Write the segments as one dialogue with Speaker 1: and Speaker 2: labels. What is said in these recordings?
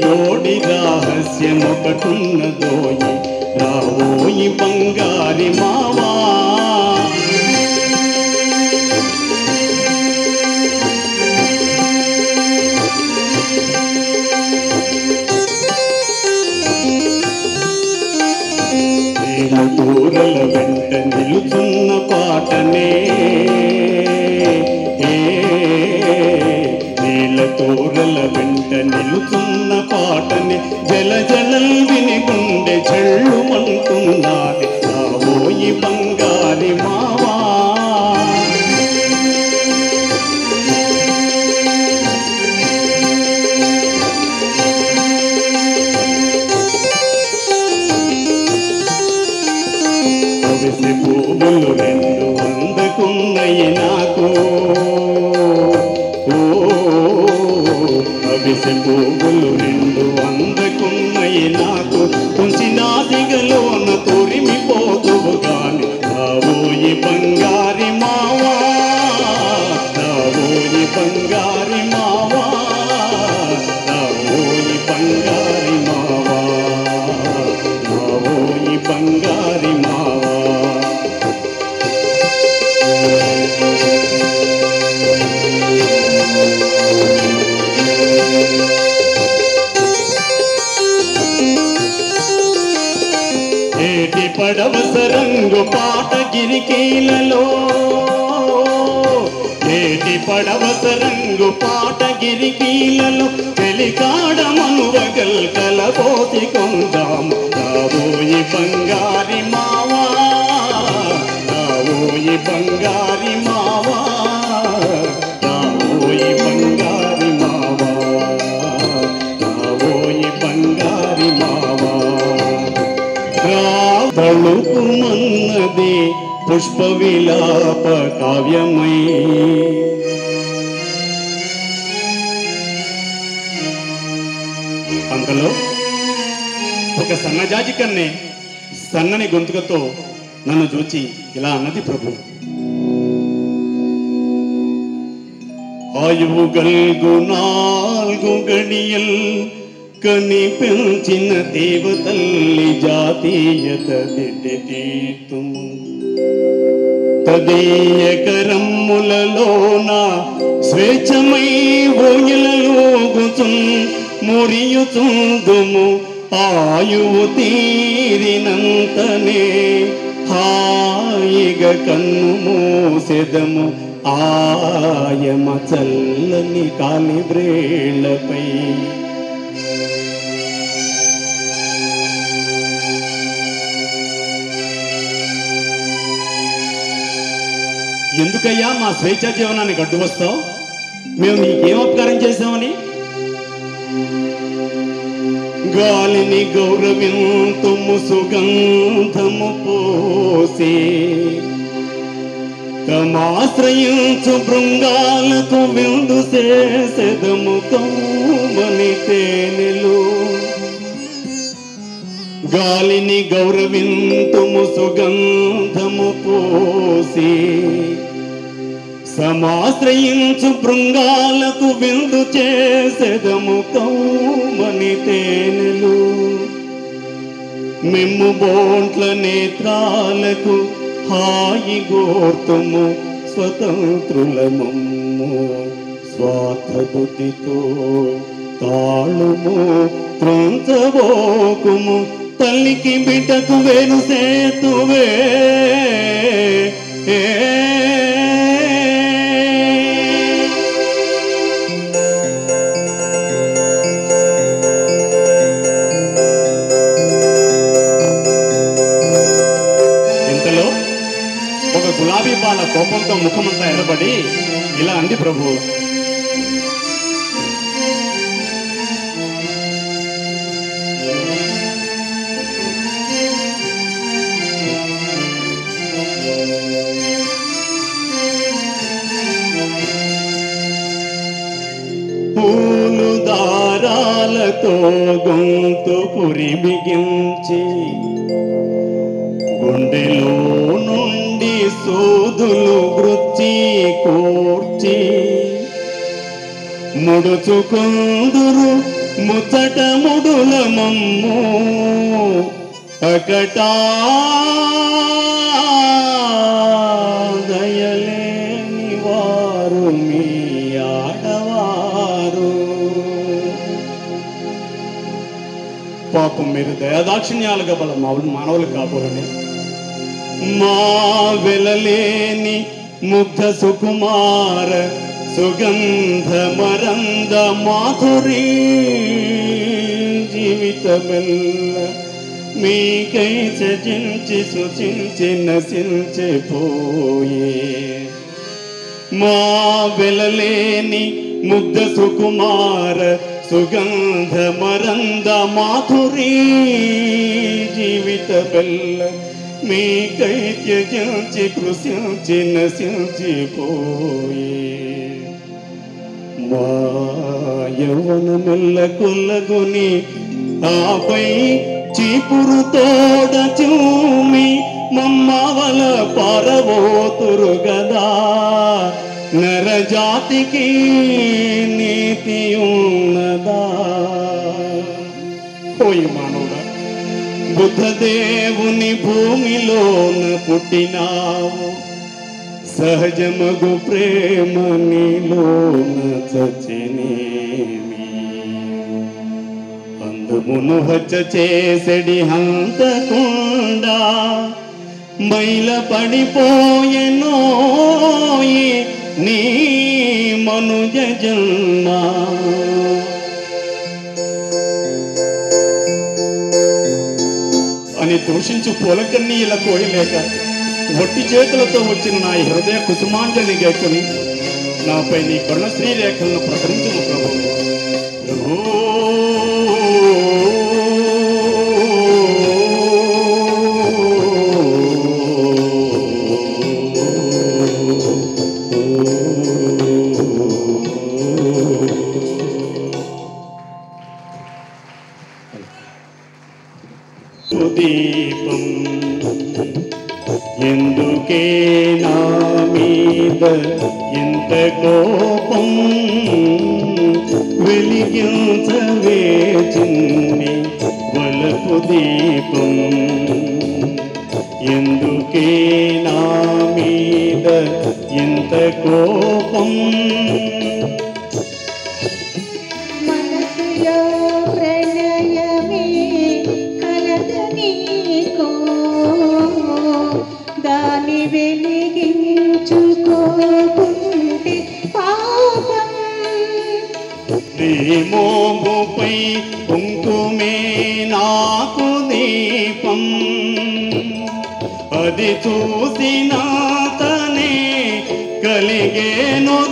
Speaker 1: తోడి రహస్యమొకటున్నదోయి రావోయి బంగారి మావా కూరల వెంట నిలుచున్న పాటనే ఏ, నీళ్ళ కూరల వెంట నిలుచున్న జల జలల్ విని గుండె చెళ్ళు మంటున్నది రాబోయి బంగారి మావా. పూలు రెండు అందుకున్నయి నాకు. ఓ అవిసి పూలు రెండు గిరికీలలో నేటి పడవత రంగు పాట గిరికీలలో తెలికాడ వగల్ కలబోతి కొందాం. రాబోయి బంగారి మావా రాబోయి బంగారి పుష్ప విలాప కావ్యమై అంతలో ఒక సన్నజాజి కన్నే సన్నని గొంతుకతో నన్ను చూచి ఇలా అన్నది ప్రభు. ఆయువు గల్గు నాలుగు కని పెంచిన దేవతల్లి జాతీయత దిద్దితీతు తదీయ కరమ్ములలోన స్వేచ్ఛమై ఓయలలోగుచున్ మురియుచుందుము ఆయువు తీరినంతనే. హాయిగా కన్ను మూసెదము ఆయమ చల్లని కాలి బ్రేళ్ళపై. ఎందుకయ్యా మా స్వేచ్ఛా జీవనాన్ని గడ్డు వస్తావు? మేము నీకేం అపకారం చేసామని గాలిని గౌరవింతుము సుగంధము పోసే తమాశ్రయించు బృంగాలకు విందు చేసెదము కౌమని తేనెలు. గాలిని గౌరవింతుము సుగంధము పోసి సమాశ్రయించు బృంగాలకు విందు చేసెదము కౌమని తేనెలు. మిమ్ము బోంట్ల నేత్రాలకు హాయి గోర్తుము స్వతంత్రుల మమ్ము తాళుము త్రోంచబోకుము తల్లికి బిడ్డకు వేను సేతువే. ఏ కోపంతో ముఖమంతా ఎర్రబడి ఇలా అంది ప్రభు. పూలు దారాలతో గొంతు పురి బిగించి గుండెలో నుండి సోదులు వృత్తి కోర్చి ముడుచుకుందురు ముచ్చట ముడుల మమ్ము అకటా దయలేని వారు మీ ఆడవారు. పాపం మీరు దయాదాక్షిణ్యాలుగా బలం మానవులు కాపోరని మా వెలలేని ముగ్ధ సుకుమార సుగంధ మరంద మాధురి జీవితమెల్ల మీకై చజించి సుచించి నశించి పోయే. మా వెలలేని ముగ్ధ సుకుమార సుగంధ మరంద మాధురి జీవిత బెల్ల మీ కై త్యజించి కృషించి నశించిపోయి. పోయే మెల్ల కొల్లగొని ఆపై చీపురు తోడ చూమి మమ్మవల పారబోతురు గదా. నరజాతికి నీతి ఉన్నదా. పోయి మానవుడా. బుద్ధదేవుని భూమిలోన పుట్టినావు. సహజమగు ప్రేమ నీలోన చచ్చినేమి. అందుమును హచ్చ చేసడి హంతకుండా మైల పడిపోయెనోయి నీ మనుజ జన్మా. దూషించు పూలకన్నీల కోయలేక ఒట్టి చేతులతో వచ్చిన నా హృదయ కుసుమాంజలిని గైకొని నాపై నీ కరుణశ్రీ రేఖలను ప్రసరించము ప్రభు. వెలిగించవే చిన్ని వలపు దీపం. ఎందుకే నా మీద ఇంత కోపం? ప్రేమోముపై కుంకుమే నాకు దీపం. అది చూసిన తనే కలిగేను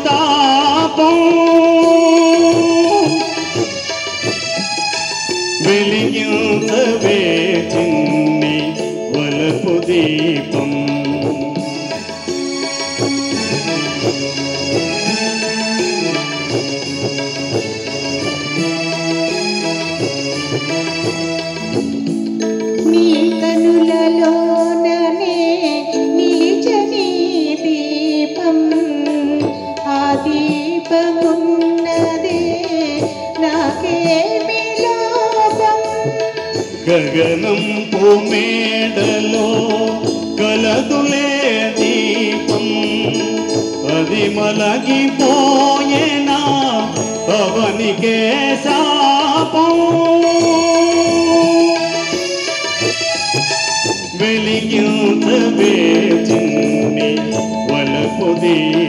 Speaker 1: గగనం మేడలో కలదులే దీపం. అది మలగిపోయేనా అవనికే శాపం. వెలిగించవే చిన్ని వలపు దీపం